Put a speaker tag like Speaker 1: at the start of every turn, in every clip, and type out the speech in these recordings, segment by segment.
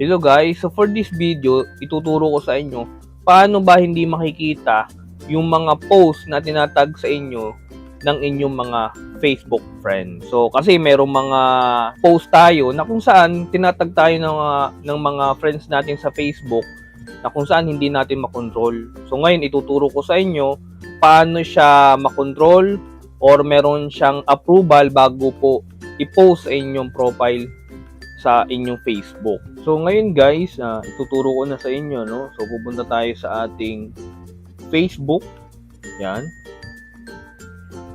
Speaker 1: Hello guys, so for this video, ituturo ko sa inyo paano ba hindi makikita yung mga post na tinatag sa inyo ng inyong mga Facebook friends. So kasi merong mga post tayo na kung saan tinatag tayo ng, mga, ng mga friends natin sa Facebook na kung saan hindi natin makontrol. So ngayon ituturo ko sa inyo paano siya makontrol or meron siyang approval bago po i-post sa inyong profile sa inyong Facebook. So ngayon guys, ah, ituturo ko na sa inyo no. So pupunta tayo sa ating Facebook. Yan.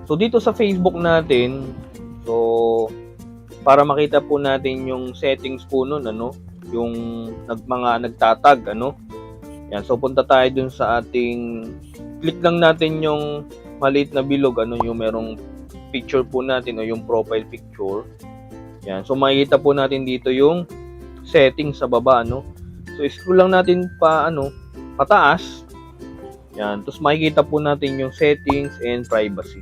Speaker 1: So dito sa Facebook natin, so para makita po natin yung settings po nun ano, yung nag mga nagtatag ano. Yan, so punta tayo dun sa ating click lang natin yung maliit na bilog ano yung merong picture po natin o yung profile picture. Yan. So makikita po natin dito yung settings sa baba, no? So scroll lang natin pa ano, pataas. Yan. Tapos makikita po natin yung settings and privacy.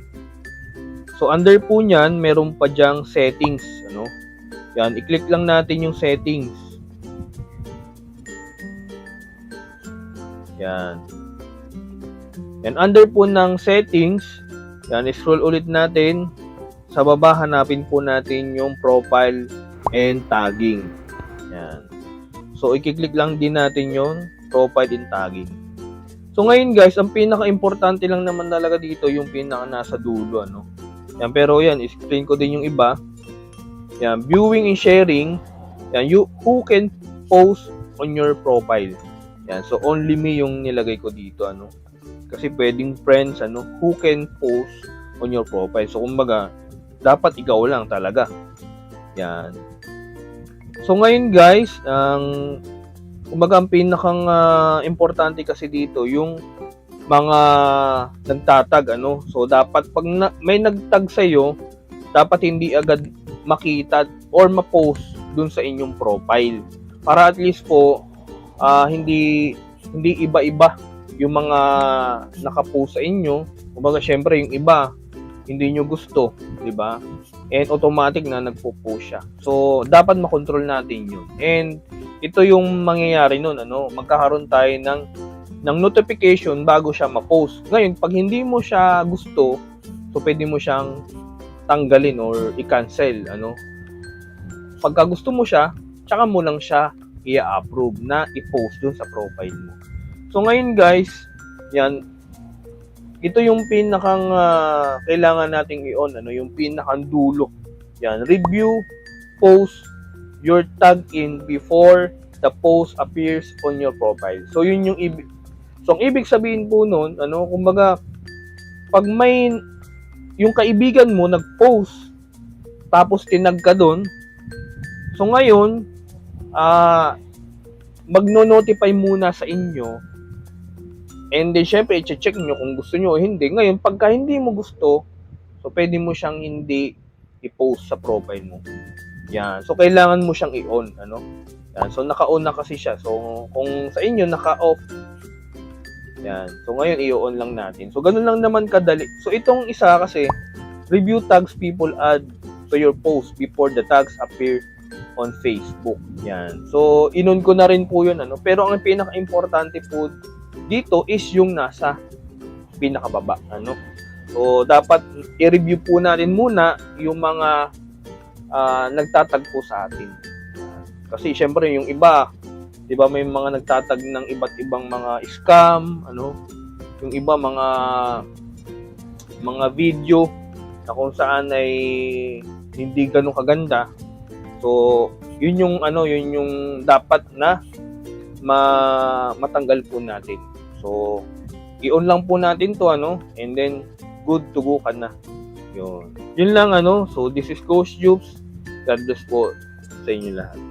Speaker 1: So under po niyan, meron pa diyang settings, ano? Yan, i-click lang natin yung settings. Yan. Yan, under po ng settings, yan, scroll ulit natin. Sa baba, hanapin po natin yung profile and tagging. Yan. So, i-click lang din natin yung profile and tagging. So, ngayon guys, ang pinaka-importante lang naman talaga dito yung pinaka nasa dulo, ano. Yan, pero yan, explain ko din yung iba. Yan, viewing and sharing. Yan, you, who can post on your profile. Yan, so only me yung nilagay ko dito, ano. Kasi pwedeng friends, ano, who can post on your profile. So, kumbaga, dapat ikaw lang talaga. Yan. So, ngayon guys, ang kumbaga ang pinakang ah, importante kasi dito, yung mga nagtatag, ano. So, dapat pag na, may nagtag sa'yo, dapat hindi agad makita or ma-post dun sa inyong profile. Para at least po, ah, hindi hindi iba-iba yung mga nakapost sa inyo. Kumbaga, syempre, yung iba, hindi nyo gusto, di ba? And automatic na nagpo-post siya. So, dapat makontrol natin yun. And ito yung mangyayari nun, ano, magkakaroon tayo ng ng notification bago siya ma-post. Ngayon, pag hindi mo siya gusto, so pwede mo siyang tanggalin or i-cancel, ano. Pagka gusto mo siya, tsaka mo lang siya i-approve na i-post dun sa profile mo. So ngayon guys, yan ito yung pinakang ah, kailangan nating i-on ano, yung pinakang dulo. Yan, review post your tag in before the post appears on your profile. So yun yung ibig So ang ibig sabihin po noon, ano, kumbaga pag may yung kaibigan mo nag-post tapos tinag ka doon. So ngayon, ah magno-notify muna sa inyo And then, syempre, i-check nyo kung gusto nyo o hindi. Ngayon, pagka hindi mo gusto, so pwede mo siyang hindi i-post sa profile mo. Yan. So, kailangan mo siyang i-on. Ano? Yan. So, naka-on na kasi siya. So, kung sa inyo, naka-off. Yan. So, ngayon, i-on lang natin. So, ganun lang naman kadali. So, itong isa kasi, review tags people add to your post before the tags appear on Facebook. Yan. So, inon ko na rin po yun. Ano? Pero ang pinaka-importante po dito is yung nasa pinakababa ano? So dapat i-review po natin muna yung mga ah, nagtatag po sa atin. Kasi syempre yung iba 'di ba may mga nagtatag ng iba't ibang mga scam ano? Yung iba mga mga video na kung saan ay hindi ganun kaganda. So yun yung ano yun yung dapat na ma matanggal po natin. So, i-on lang po natin to ano, and then good to go ka na. Yun. Yun lang ano. So, this is Coach Jubes. God bless po sa inyo lahat.